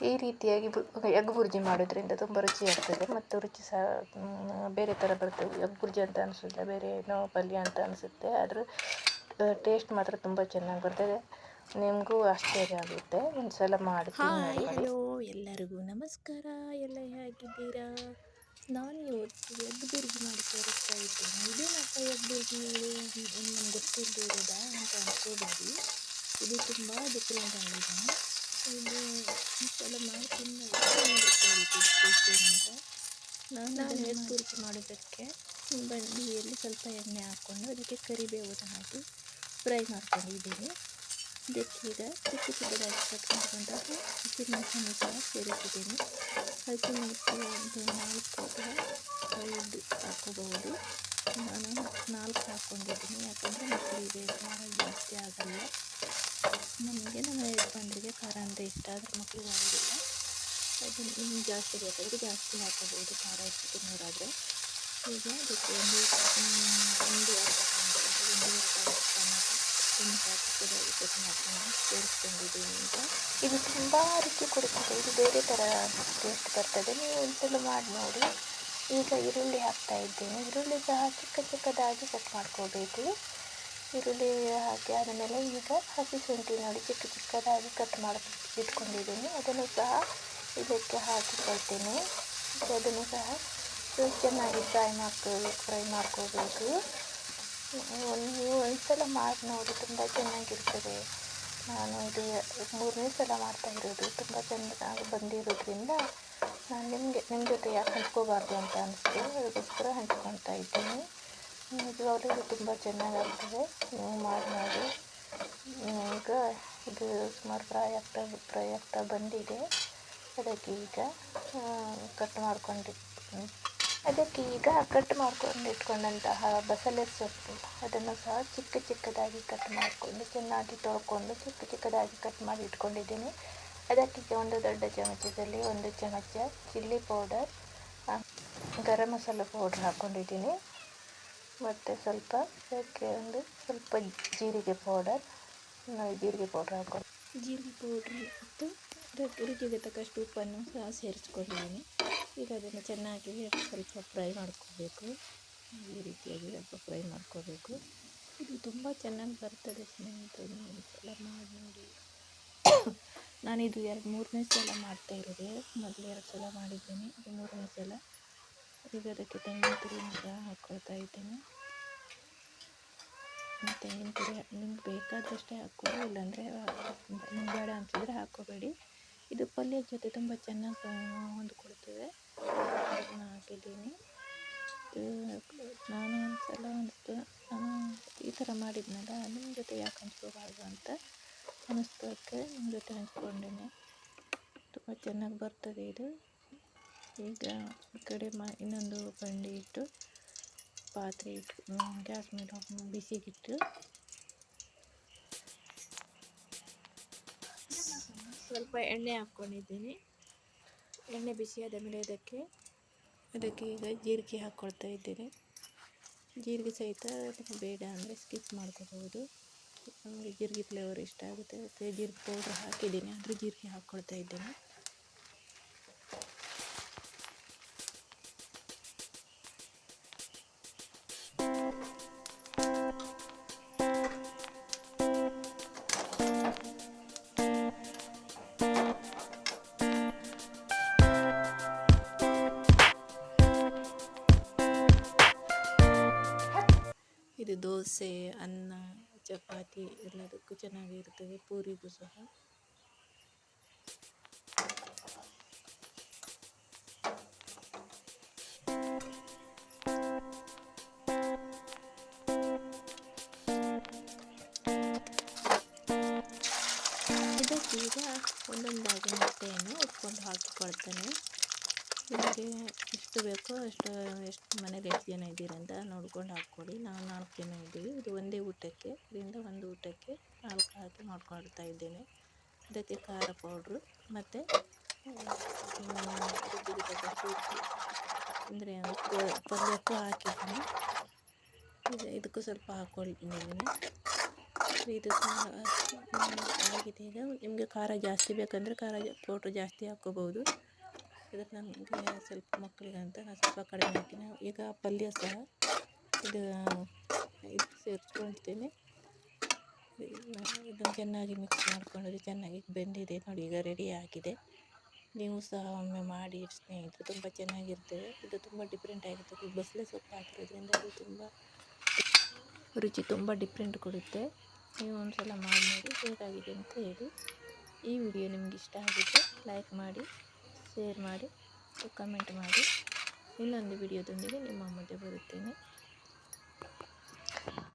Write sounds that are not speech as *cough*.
ಈ ರೀತಿಯಾಗಿ ಬು ಎಗ್ ಬುರ್ಜಿ ಮಾಡೋದ್ರಿಂದ ತುಂಬ ರುಚಿಯಾಗ್ತದೆ ಮತ್ತು ರುಚಿ ಸಹ ಬೇರೆ ಥರ ಬರ್ತದೆ. ಎಗ್ ಬುರ್ಜಿ ಅಂತ ಅನಿಸುತ್ತೆ ಬೇರೆ ಏನೋ ಪಲ್ಯ ಅಂತ ಅನಿಸುತ್ತೆ ಆದರೂ ಟೇಸ್ಟ್ ಮಾತ್ರ ತುಂಬ ಚೆನ್ನಾಗಿ ಬರ್ತದೆ. ನಿಮಗೂ ಆಶ್ಚರ್ಯ ಆಗುತ್ತೆ ಒಂದು ಸಲ ಮಾಡಿ ಹಲೋ ಎಲ್ಲರಿಗೂ ನಮಸ್ಕಾರ ಎಲ್ಲ ಹೇಗಿದ್ದೀರಾ? ನಾನು ಇವತ್ತು ಎಗ್ ಬುರ್ಜಿ ಮಾಡಿ ತೋರಿಸ್ತಾ ಇದ್ದೇನೆ ಇದೇನಪ್ಪ ಎಗ್ ಬುರ್ಜಿ ನಮ್ಗೆ ಗೊತ್ತಿಲ್ಲದಿರೋದಾ ಅಂತ ಅನ್ಕೋಬೇಡಿ. ಇದು ತುಂಬ ಡಿಫ್ರೆಂಟ್ ಆಗಿದೆ. ಇದು ಸಲ ಮಾಡ್ತೀನಿ ನಾನು ನಾನು ಪೂರ್ತಿ ಮಾಡೋದಕ್ಕೆ ಬಂಡಿಯಲ್ಲಿ ಸ್ವಲ್ಪ ಎಣ್ಣೆ ಹಾಕ್ಕೊಂಡು ಅದಕ್ಕೆ ಕರಿಬೇವನ್ನು ಹಾಕಿ ಫ್ರೈ ಮಾಡ್ಕೊಂಡಿದ್ದೀನಿ. ಇದಕ್ಕೀಗ ಚಿಕ್ಕ ಚಿಕ್ಕದಾಗಿ ಮಾಡಿಕೊಂಡಾಗ ಹಸಿಮೆಣಸನ್ನು ಸಹ ಸೇರಿಸಿದ್ದೀನಿ. ಹಸಿಮೆಣಸು ಒಂದು ನಾಲ್ಕು ಅಥವಾ ಐದು ಹಾಕೋಬಹುದು. ನಾನು ನಾಲ್ಕು ಹಾಕ್ಕೊಂಡಿದ್ದೀನಿ ಯಾಕಂದರೆ ಮಕ್ಕಳಿಗೆ ಖಾರ ಜಾಸ್ತಿ ಆಗಲ್ಲ ನಮಗೆ ನಮ್ಮ ಯಜಮಾನರಿಗೆ ಖಾರ ಆದರೆ ಮಕ್ಕಳಿಗೆ ಆಗೋದಿಲ್ಲ ಅದನ್ನು ಇನ್ನೂ ಜಾಸ್ತಿ ಬೇಕಾದರೆ ಜಾಸ್ತಿ ಹಾಕೋಬಹುದು ಖಾರ ಹೆಚ್ಚು ತಿನ್ನೋರಾದರೆ ಈಗ ಅದಕ್ಕೆ ಒಂದು ಒಂದು ಅರ್ಧ ಒಂದೂವರೆ ಟೊಮೆಟೊ ಟೊಮೆಟೊ ಸೇರಿಸ್ಕೊಂಡಿದ್ದೀನಿ ಈಗ ಇದು ತುಂಬ ರುಚಿ ಕೊಡುತ್ತದೆ. ಇದು ಬೇರೆ ಥರ ಟೇಸ್ಟ್ ಬರ್ತದೆ. ನೀವು ಒಂದ್ಸಲ ಮಾಡಿ ನೋಡಿ. ಈಗ ಈರುಳ್ಳಿ ಹಾಕ್ತಾ ಇದ್ದೇನೆ. ಈರುಳ್ಳಿ ಸಹ ಚಿಕ್ಕ ಚಿಕ್ಕದಾಗಿ ಕಟ್ ಮಾಡ್ಕೋಬೇಕು ಈರುಳ್ಳಿ ಹಾಕಿ ಆದಮೇಲೆ ಈಗ ಹಸಿ ಶುಂಠಿ ನೋಡಿ ಚಿಕ್ಕ ಚಿಕ್ಕದಾಗಿ ಕಟ್ ಮಾಡಿ ಇಟ್ಕೊಂಡಿದ್ದೀನಿ. ಅದನ್ನು ಸಹ ಇದಕ್ಕೆ ಹಾಕಿಕೊಳ್ತೇನೆ. ಅದನ್ನು ಸಹ ಚೆನ್ನಾಗಿ ಫ್ರೈ ಮಾಡ್ಕೋ ಫ್ರೈ ಮಾಡ್ಕೋಬೇಕು ಒಂದು ಒಂದು ಒಂದ್ಸಲ ಮಾಡಿ ನೋಡಿ ತುಂಬ ಚೆನ್ನಾಗಿರ್ತದೆ. ನಾನು ಇದು ಮೂರನೇ ಸಲ ಮಾಡ್ತಾ ಇರೋದು. ತುಂಬ ಚೆನ್ನಾಗಿ ಬಂದಿರೋದ್ರಿಂದ ನಾನು ನಿಮಗೆ ನಿಮ್ಮ ಜೊತೆ ಯಾಕೆ ಹಂಚ್ಕೋಬಾರ್ದು ಅಂತ ಅನಿಸ್ತು. ಅದಕ್ಕೋಸ್ಕರ ಹಂಚ್ಕೊತಾ ಇದ್ದೀನಿ. ಇದು ತುಂಬ ಚೆನ್ನಾಗಾಗ್ತದೆ. ನೀವು ಮಾಡಿ ನೋಡಿ. ಈಗ ಇದು ಸುಮಾರು ಫ್ರೈ ಆಗ್ತಾ ಫ್ರೈ ಬಂದಿದೆ. ಅದಕ್ಕೆ ಈಗ ಕಟ್ ಮಾಡ್ಕೊಂಡು ಅದಕ್ಕೆ ಈಗ ಕಟ್ ಮಾಡ್ಕೊಂಡು ಇಟ್ಕೊಂಡಂತಹ ಬಸಳೆ ಸೊಪ್ಪು. ಅದನ್ನು ಸಹ ಚಿಕ್ಕ ಚಿಕ್ಕದಾಗಿ ಕಟ್ ಮಾಡಿಕೊಂಡು, ಚೆನ್ನಾಗಿ ತೊಳ್ಕೊಂಡು, ಚಿಕ್ಕ ಚಿಕ್ಕದಾಗಿ ಕಟ್ ಮಾಡಿ ಇಟ್ಕೊಂಡಿದ್ದೀನಿ. ಅದಕ್ಕೆ ಒಂದು ದೊಡ್ಡ ಚಮಚದಲ್ಲಿ ಒಂದು ಚಮಚ chilli powder garam masala powder ಹಾಕ್ಕೊಂಡಿದ್ದೀನಿ ಮತ್ತು ಸ್ವಲ್ಪ ಅದಕ್ಕೆ ಒಂದು ಸ್ವಲ್ಪ ಜೀರಿಗೆ ಪೌಡರ್ ಜೀರಿಗೆ ಪೌಡ್ರ್ ಹಾಕೊಂಡು ಜೀರಿಗೆ ಪೌಡ್ರ್ ಮತ್ತು ಅದಕ್ಕೆ ರುಚಿಗೆ ತಕ್ಕಷ್ಟು ಉಪ್ಪನ್ನು ಸಹ ಸೇರಿಸ್ಕೊಂಡಿದ್ದೀನಿ. ಈಗ ಅದನ್ನು ಚೆನ್ನಾಗಿ ಸ್ವಲ್ಪ ಫ್ರೈ ಮಾಡ್ಕೋಬೇಕು. ಈ ರೀತಿಯಾಗಿ ಸ್ವಲ್ಪ ಫ್ರೈ ಮಾಡ್ಕೋಬೇಕು. ಇದು ತುಂಬ ಚೆನ್ನಾಗಿ ಬರ್ತದೆ ಸ್ನೇಹಿತರೆ ಸಲ ಮಾಡಿ ನೋಡಿ. *coughs* ನಾನಿದು ಎರಡು ಮೂರನೇ ಸಲ ಮಾಡ್ತಾ ಇರೋದು. ಮೊದಲು ಎರಡು ಸಲ ಮಾಡಿದ್ದೀನಿ. ಇದು ಮೂರನೇ ಸಲ ಈಗ ಅದಕ್ಕೆ ತೆಂಗಿನ ತುರಿನ ಸಹ ಹಾಕ್ಕೊಳ್ತಾ ಇದ್ದೇನೆ ತೆಂಗಿನ ತುರಿ ನಿಮ್ಗೆ ಬೇಕಾದಷ್ಟೇ ಹಾಕ್ಕೊಳ್ಳಿ ಇಲ್ಲಾಂದರೆ ನಿಮ್ಗೆ ಬೇಡ ಅನಿಸಿದ್ರೆ ಹಾಕ್ಕೋಬೇಡಿ ಇದು ಪಲ್ಯದ ಜೊತೆ ತುಂಬ ಚೆನ್ನಾಗಿ ಅದನ್ನು ಹಾಕಿದ್ದೀನಿ ನಾನು ಒಂದು ಸಲ ಅನಿಸ್ತು ನಾನು ಈ ಥರ ಮಾಡಿದ್ನಲ್ಲ ನಿಮ್ಮ ಜೊತೆ ಯಾಕೆ ಹಂಚ್ಕೋಬಾರ್ದು ಅಂತ ಅನಿಸ್ತಕ್ಕೆ ನಿಮ್ಮ ಜೊತೆ ಹಂಚ್ಕೊಂಡೇನೆ ತುಂಬ ಚೆನ್ನಾಗಿ ಬರ್ತದೆ ಇದು ಈಗ ಈ ಕಡೆ ಮ ಇನ್ನೊಂದು ಬಂಡಿ ಇಟ್ಟು ಪಾತ್ರೆ ಇಟ್ಟು ಗ್ಯಾಸ್ ಮೇಲೆ ಬಿಸಿಗಿಟ್ಟು. ಸ್ವಲ್ಪ ಎಣ್ಣೆ ಹಾಕ್ಕೊಂಡಿದ್ದೀನಿ. ಎಣ್ಣೆ ಬಿಸಿಯಾದ ಮೇಲೆ ಅದಕ್ಕೆ ಅದಕ್ಕೆ ಈಗ ಜೀರಿಗೆ ಹಾಕ್ಕೊಳ್ತಾ ಇದ್ದೇನೆ. ಜೀರಿಗೆ ಸಹಿತ ಬೇಡ ಅಂದರೆ ಸ್ಕಿಪ್ ಮಾಡ್ಕೋಬಹುದು. ನಮಗೆ ಜೀರಿಗೆ ಫ್ಲೇವರ್ ಇಷ್ಟ ಆಗುತ್ತೆ. ಮತ್ತು ಜೀರಿಗೆ ಪೌಡ್ರ್ ಹಾಕಿದ್ದೀನಿ, ಆದರೂ ಜೀರಿಗೆ ಹಾಕ್ಕೊಳ್ತಾ ಇದ್ದೇನೆ. ಇದು ದೋಸೆ ಅನ್ನ ಚಪಾತಿ ಎಲ್ಲದಕ್ಕೂ ಚೆನ್ನಾಗಿರ್ತದೆ ಪೂರಿಗೂ ಸಹ. ಇದಕ್ಕೀಗ ಒಂದೊಂದಾಗಿ ಮೊಟ್ಟೆಯನ್ನು ಉಟ್ಕೊಂಡು ಹಾಕಿಕೊಳ್ತೇನೆ. ನಿಮಗೆ ಎಷ್ಟು ಬೇಕೋ ಅಷ್ಟು, ಎಷ್ಟು ಮನೇಲಿ ಎಷ್ಟು ಜನ ಇದ್ದೀರಂತ ನೋಡ್ಕೊಂಡು ಹಾಕ್ಕೊಳ್ಳಿ. ನಾವು ನಾಲ್ಕು ಜನ ಇದ್ದೀವಿ. ಇದು ಒಂದೇ ಊಟಕ್ಕೆ. ಇದರಿಂದ ಒಂದು ಊಟಕ್ಕೆ ನಾಲ್ಕು ಹಾಕಿ ಮಾಡ್ಕೊಳ್ತಾ ಇದ್ದೇನೆ. ಅದಕ್ಕೆ ಖಾರ ಪೌಡ್ರು ಮತ್ತು ಉಪ್ಪು ಅಂದರೆ ಪಲ್ಯಕ್ಕೂ ಹಾಕಿದ್ದೀನಿ. ಇದು ಇದಕ್ಕೂ ಸ್ವಲ್ಪ ಹಾಕ್ಕೊಳ್ತೀನಿ ಇದು ಆಗಿದೆ ಈಗ. ನಿಮಗೆ ಖಾರ ಜಾಸ್ತಿ ಬೇಕಂದರೆ ಖಾರ ಪೌಡ್ರ್ ಜಾಸ್ತಿ ಹಾಕ್ಕೋಬೋದು. ಇದಕ್ಕೆ ನನಗೆ ಸ್ವಲ್ಪ ಮಕ್ಕಳಿಗೆ ಅಂತ ನಾನು ಸ್ವಲ್ಪ ಕಡಿಮೆ ಹಾಕಿನ ಈಗ ಪಲ್ಯ ಸಹ ಇದು ಇದು ಸೇರಿಸ್ಕೊಳ್ತೀನಿ ಇದನ್ನು ಚೆನ್ನಾಗಿ ಮಿಕ್ಸ್ ಮಾಡಿಕೊಂಡ್ರೆ, ಚೆನ್ನಾಗಿ ಬೆಂದಿದೆ ನೋಡಿ, ಈಗ ರೆಡಿ ಆಗಿದೆ. ನೀವು ಸಹ ಒಮ್ಮೆ ಮಾಡಿ ಸ್ನೇಹಿತರೆ, ತುಂಬ ಚೆನ್ನಾಗಿರ್ತದೆ ಇದು ತುಂಬ ಡಿಫ್ರೆಂಟ್ ಆಗಿರ್ತದೆ ಬಸಳೆ ಸೊಪ್ಪು ಹಾಕಿರೋದ್ರಿಂದ ಅದು ತುಂಬ ರುಚಿ ತುಂಬ ಡಿಫ್ರೆಂಟ್ ಕೊಡುತ್ತೆ. ನೀವು ಒಂದು ಸಲ ಮಾಡಿ ನೋಡಿ, ಹೇಗಾಗಿದೆ ಅಂತ ಹೇಳಿ. ಈ ವಿಡಿಯೋ ನಿಮ್ಗೆ ಇಷ್ಟ ಆಗಿದ್ದರೆ ಲೈಕ್ ಮಾಡಿ. ಶೇರ್ ಮಾಡಿ ಕಮೆಂಟ್ ಮಾಡಿ. ಇನ್ನೊಂದು ವಿಡಿಯೋದೊಂದಿಗೆ ನಿಮ್ಮ ಮುಂದೆ ಬರುತ್ತೇನೆ.